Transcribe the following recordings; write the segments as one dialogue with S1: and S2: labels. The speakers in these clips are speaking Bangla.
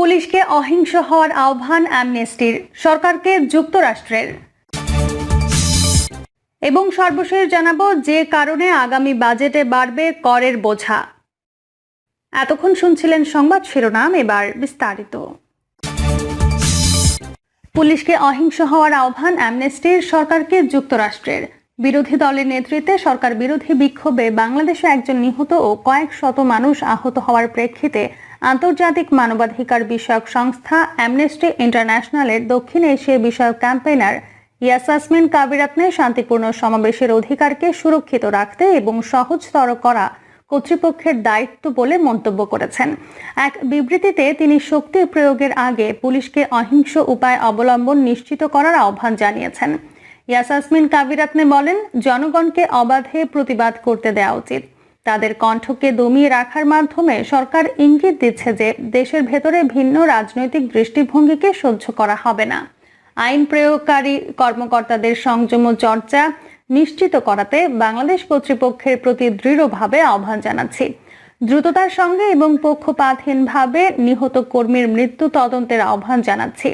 S1: পুলিশকে অহিংস হওয়ার আহ্বান অ্যামনেস্টির সরকারকে যুক্তরাষ্ট্রের। এবং সর্বশেষ জানাব যে কারণে আগামী বাজেটে বাড়বে করের বোঝা। এতক্ষণ শুনছিলেন সংবাদ শিরোনাম, এবার বিস্তারিত। পুলিশকে অহিংস হওয়ার আহ্বান অ্যামনেস্টির সরকারকে যুক্তরাষ্ট্রের। বিরোধী দলের নেতৃত্বে সরকার বিরোধী বিক্ষোভে বাংলাদেশে একজন নিহত ও কয়েক শত মানুষ আহত হওয়ার প্রেক্ষিতে আন্তর্জাতিক মানবাধিকার বিষয়ক সংস্থা অ্যামনেস্টি ইন্টারন্যাশনালের দক্ষিণ এশিয়া বিষয়ক ক্যাম্পেইনার ইয়াসাসমিন কাবিরাতনে শান্তিপূর্ণ সমাবেশের অধিকারকে সুরক্ষিত রাখতে এবং সহজতর করা কর্তৃপক্ষের দায়িত্ব বলে মন্তব্য করেছেন। এক বিবৃতিতে তিনি শক্তি প্রয়োগের আগে পুলিশকে অহিংস উপায় অবলম্বন নিশ্চিত করার আহ্বান জানিয়েছেন। ইয়াসাসমিন কাবিরাতনে বলেন, জনগণকে অবাধে প্রতিবাদ করতে দেওয়া উচিত। তাদের কণ্ঠকে দমিয়ে রাখার মাধ্যমে সরকার ইঙ্গিত দিচ্ছে যে দেশের ভেতরে ভিন্ন রাজনৈতিক দৃষ্টিভঙ্গিকে সহ্য করা হবে না। আইন প্রয়োগকারী কর্মকর্তাদের সংযম চর্চা নিশ্চিত করাতে বাংলাদেশ কর্তৃপক্ষের প্রতি দৃঢ়ভাবে আহ্বান জানাচ্ছি। দ্রুততার সঙ্গে এবং পক্ষপাতহীনভাবে নিহত কর্মীর মৃত্যু তদন্তের আহ্বান জানাচ্ছি।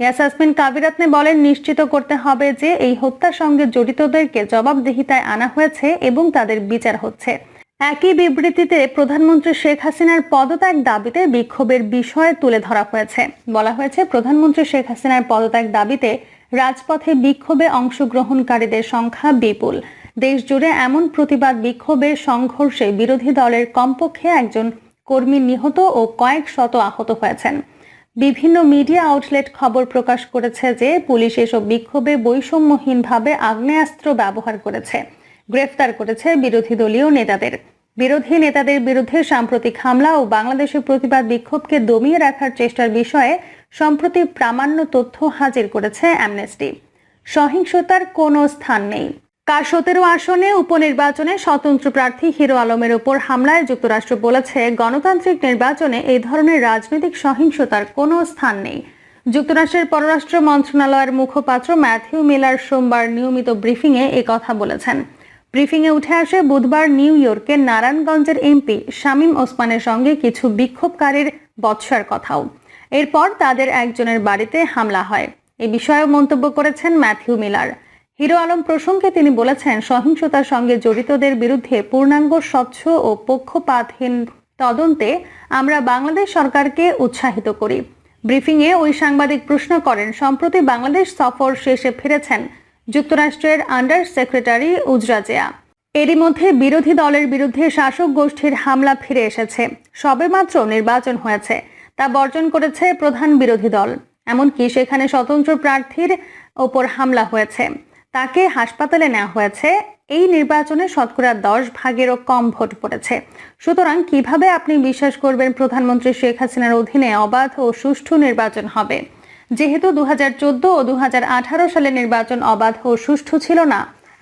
S1: ইয়াসাসমিন কাবিরাতনে বলেন, নিশ্চিত করতে হবে যে এই হত্যার সঙ্গে জড়িতদেরকে জবাবদিহিতায় আনা হয়েছে এবং তাদের বিচার হচ্ছে। একই বিবৃতিতে প্রধানমন্ত্রী শেখ হাসিনার পদত্যাগ দাবিতে বিক্ষোভের বিষয় তুলে ধরা হয়েছে। বলা হয়েছে, প্রধানমন্ত্রী শেখ হাসিনার পদত্যাগ দাবিতে রাজপথে বিক্ষোভে অংশগ্রহণকারীদের সংখ্যা বিপুল। দেশ জুড়ে এমন প্রতিবাদ বিক্ষোভে সংঘর্ষে বিরোধী দলের কমপক্ষে একজন কর্মী নিহত ও কয়েক শত আহত হয়েছেন। বিভিন্ন মিডিয়া আউটলেট খবর প্রকাশ করেছে যে, পুলিশ এসব বিক্ষোভে বৈষম্যহীনভাবে আগ্নেয়াস্ত্র ব্যবহার করেছে। গ্রেফতার করেছে বিরোধী দলীয় নেতাদের। বিরোধী নেতাদের বিরুদ্ধে সাম্প্রতিক হামলা ও বাংলাদেশের প্রতিবাদ বিক্ষোভকে দমিয়ে রাখার চেষ্টার বিষয়ে সম্প্রতি প্রামাণ্য তথ্য হাজির করেছে অ্যামনেস্টি। সহিংসতার কোনো স্থান নেই। কার সতেরো আসনে উপনির্বাচনে স্বতন্ত্র প্রার্থী হিরো আলমের ওপর হামলায় যুক্তরাষ্ট্র বলেছে, গণতান্ত্রিক নির্বাচনে এই ধরনের রাজনৈতিক সহিংসতার কোনো স্থান নেই। যুক্তরাষ্ট্রের পররাষ্ট্র মন্ত্রণালয়ের মুখপাত্র ম্যাথিউ মিলার সোমবার নিয়মিত ব্রিফিংয়ে কথা বলেছেন। ব্রিফিংয়ে উঠে আসে বুধবার নিউ ইয়র্কের নারায়ণগঞ্জের এমপি শামীম ওসমানের সঙ্গে কিছু বিক্ষোভকারীর বৎসার কথাও। এরপর তাদের একজনের বাড়িতে হামলা হয়। এ বিষয়েও মন্তব্য করেছেন ম্যাথিউ মিলার। হিরো আলম প্রসঙ্গে তিনি বলেছেন, সহিংসতার সঙ্গে জড়িতদের বিরুদ্ধে পূর্ণাঙ্গ, স্বচ্ছ ও পক্ষপাতহীন তদন্তে আমরা বাংলাদেশ সরকারকে উৎসাহিত করি। ব্রিফিংয়ে ওই সাংবাদিক প্রশ্ন করেন, সম্প্রতি বাংলাদেশ সফর শেষে ফিরেছেন যুক্তরাষ্ট্রের আন্ডার সেক্রেটারি উজরাজেয়া এরই মধ্যে বিরোধী দলের বিরুদ্ধে শাসক গোষ্ঠীর হামলা ফিরে এসেছে। সবেমাত্র নির্বাচন হয়েছে, তা বর্জন করেছে প্রধান বিরোধী দল। এমনকি সেখানে স্বতন্ত্র প্রার্থীর ওপর হামলা হয়েছে। তাকে হাসপাতালে নেওয়া হয়েছে। এই নির্বাচনে শতকরা দশ ভাগেরও কম ভোট পড়েছে। সুতরাং কীভাবে আপনি বিশ্বাস করবেন প্রধানমন্ত্রী শেখ হাসিনার অধীনে অবাধ ও সুষ্ঠু নির্বাচন হবে? যেহেতু দু হাজার চোদ্দ ও দু হাজার আঠারো সালে নির্বাচন অবাধ ও সুষ্ঠু ছিল না,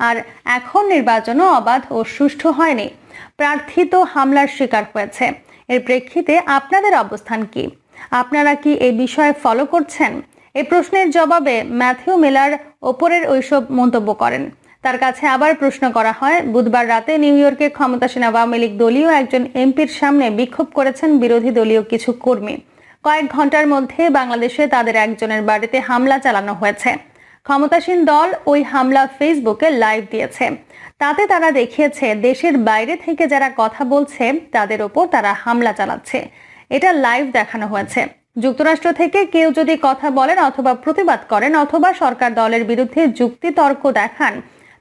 S1: আর এখন নির্বাচনও অবাধ ও সুষ্ঠু হয়নি। প্রার্থী তো হামলার শিকার হয়েছে। এর প্রেক্ষিতে আপনাদের অবস্থান কি? আপনারা কি এই বিষয়ে ফলো করছেন? এই প্রশ্নের জবাবে ম্যাথিউ মিলার ওপরের ওইসব মন্তব্য করেন। তার কাছে আবার প্রশ্ন করা হয়, বুধবার রাতে নিউ ইয়র্কে ক্ষমতাসীন আওয়ামী লীগ দলীয় একজন এমপির সামনে বিক্ষোভ করেছেন বিরোধী দলীয় কিছু কর্মী। কয়েক ঘণ্টার মধ্যে বাংলাদেশে তাদের একজনের বাড়িতে হামলা চালানো হয়েছে। ক্ষমতাসীন দল ওই হামলা ফেসবুকে লাইভ দিয়েছে। তাতে তারা দেখিয়েছে, দেশের বাইরে থেকে যারা কথা বলছে, তাদের ওপর তারা হামলা চালাচ্ছে। এটা লাইভ দেখানো হয়েছে। যুক্তরাষ্ট্র থেকে কেউ যদি কথা বলেন অথবা প্রতিবাদ করেন অথবা সরকার দলের বিরুদ্ধে যুক্তি তর্ক দেখান,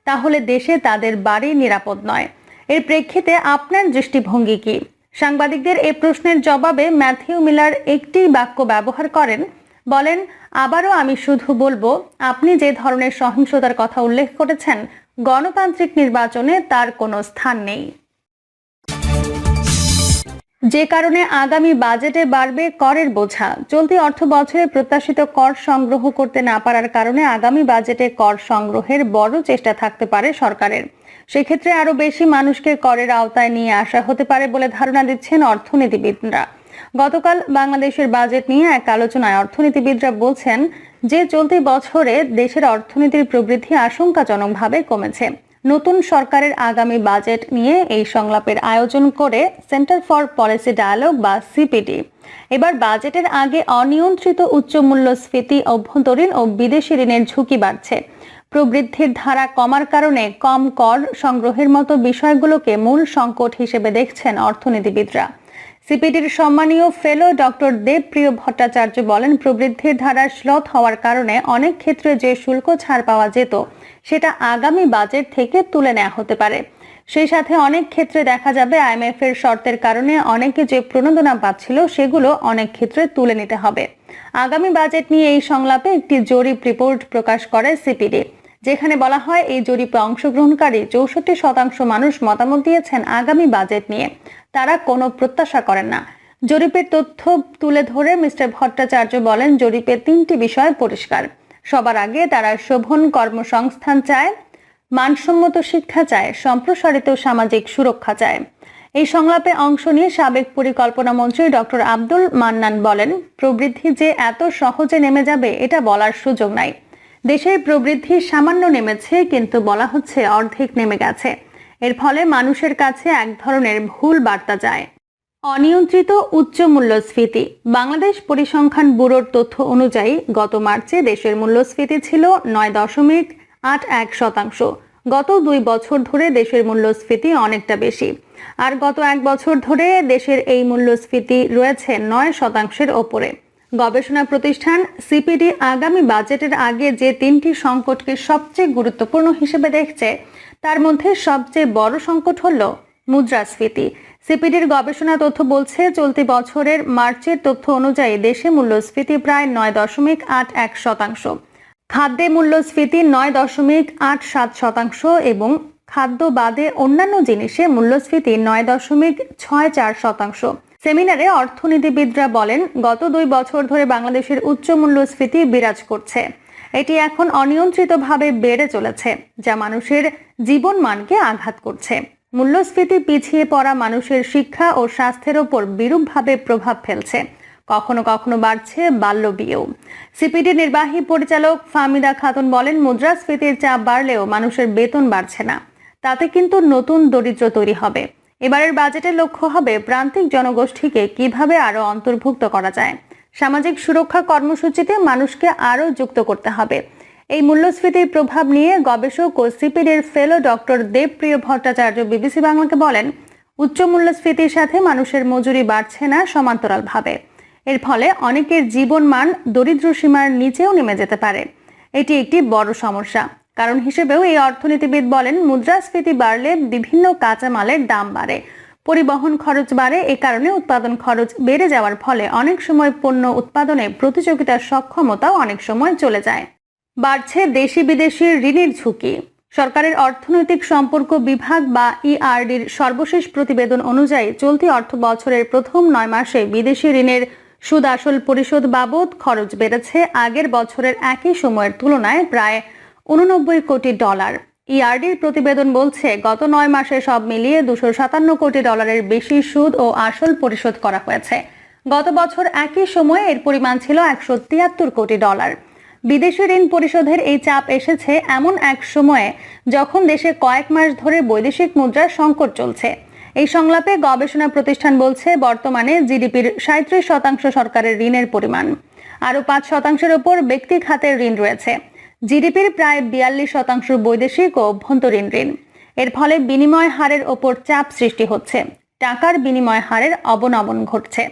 S1: তাহলে দেশে তাদের বাড়ি নিরাপদ নয়। এর প্রেক্ষিতে আপনার দৃষ্টিভঙ্গি কি? সাংবাদিকদের এ প্রশ্নের জবাবে ম্যাথিউ মিলার একটি বাক্য ব্যবহার করেন, বলেন, আবারও আমি শুধু বলব, আপনি যে ধরনের সহিংসতার কথা উল্লেখ করেছেন, গণতান্ত্রিক নির্বাচনে তার কোনো স্থান নেই। যে কারণে আগামী বাজেটে বাড়বে করের বোঝা। চলতি অর্থ বছরে প্রত্যাশিত কর সংগ্রহ করতে না পারার কারণে আগামী বাজেটে কর সংগ্রহের বড় চেষ্টা থাকতে পারে সরকারের। সেক্ষেত্রে আরও বেশি মানুষকে করের আওতায় নিয়ে আসা হতে পারে বলে ধারণা দিচ্ছেন অর্থনীতিবিদরা। গতকাল বাংলাদেশের বাজেট নিয়ে এক আলোচনায় অর্থনীতিবিদরা বলছেন যে চলতি বছরে দেশের অর্থনীতির প্রবৃদ্ধি আশঙ্কাজনকভাবে কমেছে। নতুন সরকারের আগামী বাজেট নিয়ে এই সংলাপের আয়োজন করে সেন্টার ফর পলিসি ডায়ালগ বা সিপিডি। এবার বাজেটের আগে অনিয়ন্ত্রিত উচ্চ মূল্যস্ফীতি অভ্যন্তরীণ ও বিদেশি ঋণের ঝুঁকি বাড়ছে। প্রবৃদ্ধির ধারা কমার কারণে কম কর সংগ্রহের মতো বিষয়গুলোকে মূল সংকট হিসেবে দেখছেন অর্থনীতিবিদরা। সিপিডির সম্মানীয় ফেলো ডক্টর দেবপ্রিয় ভট্টাচার্য বলেন, প্রবৃদ্ধির ধারা শ্লথ হওয়ার কারণে অনেক ক্ষেত্রে যে শুল্ক ছাড় পাওয়া যেত, সেটা আগামী বাজেট থেকে তুলে নেওয়া হতে পারে। সেই সাথে অনেক ক্ষেত্রে দেখা যাবে আইএমএফ এর শর্তের কারণে অনেকে যে প্রণোদনা পাচ্ছিল, সেগুলো অনেক ক্ষেত্রে তুলে নিতে হবে। আগামী বাজেট নিয়ে এই সংলাপে একটি জরিপ রিপোর্ট প্রকাশ করে সিপিডি। যেখানে বলা হয় এই জরিপে অংশগ্রহণকারী চৌষট্টি শতাংশ মানুষ মতামত দিয়েছেন আগামী বাজেট নিয়ে। তারা কোনো প্রত্যাশা করেন না। জরিপের তথ্য তুলে ধরে মিস্টার ভট্টাচার্য বলেন জরিপের তিনটি বিষয় পরিষ্কার। সবার আগে তারা শোভন কর্মসংস্থান চায়, মানসম্মত শিক্ষা চায়, সম্প্রসারিত সামাজিক সুরক্ষা চায়। এই সংলাপে অংশ নিয়ে সাবেক পরিকল্পনা মন্ত্রী ডক্টর আব্দুল মান্নান বলেন, প্রবৃদ্ধি যে এত সহজে নেমে যাবে, এটা বলার সুযোগ নাই। দেশের প্রবৃদ্ধি সামান্য নেমেছে, কিন্তু বলা হচ্ছে অর্ধেক নেমে গেছে। এর ফলে মানুষের কাছে এক ধরনের ভুল বার্তা যায়। অনিয়ন্ত্রিত উচ্চ মূল্যস্ফীতি। বাংলাদেশ পরিসংখ্যান ব্যুরোর তথ্য অনুযায়ী, গত মার্চে দেশের মূল্যস্ফীতি ছিল নয় দশমিক আট এক শতাংশ। গত দুই বছর ধরে দেশের মূল্যস্ফীতি অনেকটা বেশি। আর গত এক বছর ধরে দেশের এই মূল্যস্ফীতি রয়েছে নয় শতাংশের ওপরে। গবেষণা প্রতিষ্ঠান সিপিডি আগামী বাজেটের আগে যে তিনটি সংকটকে সবচেয়ে গুরুত্বপূর্ণ হিসেবে দেখছে, তার মধ্যে সবচেয়ে বড় সংকট হল মুদ্রাস্ফীতি। সিপিডির গবেষণা তথ্য বলছে, চলতি বছরের মার্চের তথ্য অনুযায়ী দেশে মূল্যস্ফীতি প্রায় নয় দশমিক আট এক শতাংশ, খাদ্যে মূল্যস্ফীতি নয় দশমিক আট সাত শতাংশ এবং খাদ্য বাদে অন্যান্য জিনিসে মূল্যস্ফীতি নয় দশমিক ছয় চার শতাংশ। সেমিনারে অর্থনীতিবিদরা বলেন, গত দুই বছর ধরে বাংলাদেশের উচ্চ মূল্যস্ফীতি বিরাজ করছে। এটি এখন অনিয়ন্ত্রিতভাবে বেড়ে চলেছে, যা মানুষের জীবনমানকে আঘাত করছে। মূল্যস্ফীতি পিছিয়ে পড়া মানুষের শিক্ষা ও স্বাস্থ্যের ওপর বিরূপভাবে প্রভাব ফেলছে। কখনো কখনো বাড়ছে বাল্য বিয়েও। সিপিডি নির্বাহী পরিচালক ফামিদা খাতুন বলেন, মুদ্রাস্ফীতির চাপ বাড়লেও মানুষের বেতন বাড়ছে না। তাতে কিন্তু নতুন দরিদ্র তৈরি হবে। এবারের বাজেটের লক্ষ্য হবে প্রান্তিক জনগোষ্ঠীকে কীভাবে আরও অন্তর্ভুক্ত করা যায়। সামাজিক সুরক্ষা কর্মসূচিতে মানুষকে আরও যুক্ত করতে হবে। এই মূল্যস্ফীতির প্রভাব নিয়ে গবেষক ও সিপিডির fellow doctor Debapriya Bhattacharya BBC বাংলাকে বলেন, উচ্চ মূল্যস্ফীতির সাথে মানুষের মজুরি বাড়ছে না সমান্তরালভাবে। এর ফলে অনেকের জীবন মান দরিদ্র সীমার নিচেও নেমে যেতে পারে। এটি একটি বড় সমস্যা। কারণ হিসেবেও এই অর্থনীতিবিদ বলেন, মুদ্রাস্ফীতি বাড়লে বিভিন্ন কাঁচামালের দাম বাড়ে। পরিবহন খরচ বাড়ে, এ কারণে উৎপাদন খরচ বেড়ে যাওয়ার ফলে অনেক সময় পণ্য উৎপাদনে প্রতিযোগিতার সক্ষমতাও অনেক সময় চলে যায়। বাড়ছে দেশি বিদেশি ঋণের ঝুঁকি। সরকারের অর্থনৈতিক সম্পর্ক বিভাগ বা ইআরডির সর্বশেষ প্রতিবেদন অনুযায়ী চলতি অর্থ বছরের প্রথম নয় মাসে বিদেশি ঋণের সুদ আসল পরিশোধ বাবদ খরচ বেড়েছে। আগের বছরের একই সময়ের তুলনায় প্রায় উননব্বই কোটি ডলার। ইআরডির প্রতিবেদন বলছে, গত নয় মাসে সব মিলিয়ে দুশো সাতান্ন কোটি ডলারের বেশি সুদ ও আসল পরিশোধ করা হয়েছে। গত বছর একই সময়ে এর পরিমাণ ছিল একশো তিয়াত্তর কোটি ডলার। বিদেশি ঋণ পরিশোধের এই চাপ এসেছে এমন এক সময়ে যখন দেশে কয়েক মাস ধরে বৈদেশিক মুদ্রার সংকট চলছে। এই সংলাপে গবেষণা প্রতিষ্ঠান বলছে, বর্তমানে জিডিপির সাঁত্রিশ শতাংশ সরকারের ঋণের পরিমাণ। আরও পাঁচ শতাংশের ওপর ব্যক্তি খাতের ঋণ রয়েছে। জিডিপির প্রায় বিয়াল্লিশ শতাংশ বৈদেশিক ও অভ্যন্তরীণ ঋণ। এর ফলে বিনিময় হারের ওপর চাপ সৃষ্টি হচ্ছে। টাকার বিনিময় হারের অবনমন ঘটছে।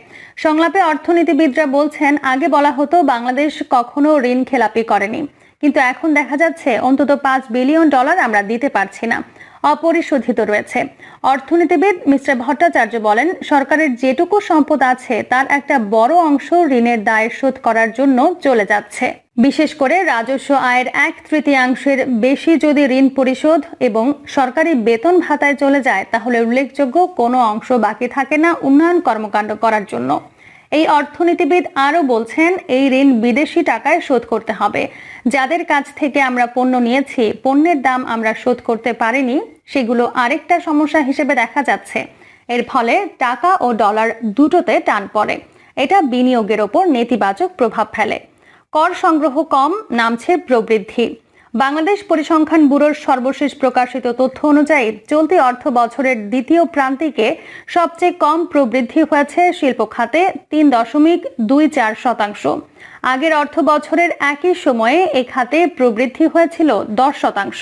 S1: সংলাপে অর্থনীতিবিদরা বলছেন, আগে বলা হতো বাংলাদেশ কখনো ঋণ খেলাপি করেনি। কিন্তু এখন দেখা যাচ্ছে, অন্তত পাঁচ বিলিয়ন ডলার আমরা দিতে পারছি না। অপরিশোধিত রয়েছে। অর্থনীতিবিদ মিস্টার ভট্টাচার্য বলেন, সরকারের যেটুকু সম্পদ আছে, তার একটা বড় অংশ ঋণের দায় শোধ করার জন্য চলে যাচ্ছে। বিশেষ করে রাজস্ব আয়ের এক তৃতীয়াংশের বেশি যদি ঋণ পরিশোধ এবং সরকারি বেতন ভাতায় চলে যায়, তাহলে উল্লেখযোগ্য কোনো অংশ বাকি থাকে না উন্নয়ন কর্মকাণ্ড করার জন্য। এই অর্থনীতিবিদ আরও বলছেন, এই ঋণ বিদেশি টাকায় শোধ করতে হবে। যাদের কাছ থেকে আমরা পণ্য নিয়েছি, পণ্যের দাম আমরা শোধ করতে পারিনি সেগুলো আরেকটা সমস্যা হিসেবে দেখা যাচ্ছে। এর ফলে টাকা ও ডলার দুটোতে টান পড়ে। এটা বিনিয়োগের ওপর নেতিবাচক প্রভাব ফেলে। কর সংগ্রহ কম নামছে প্রবৃদ্ধি। বাংলাদেশ পরিসংখ্যান ব্যুরোর সর্বশেষ প্রকাশিত তথ্য অনুযায়ী চলতি অর্থ বছরের দ্বিতীয় প্রান্তিকে সবচেয়ে কম প্রবৃদ্ধি হয়েছে শিল্প খাতে তিন দশমিক দুই চার শতাংশ। আগের অর্থ বছরের একই সময়ে এ খাতে প্রবৃদ্ধি হয়েছিল দশ শতাংশ।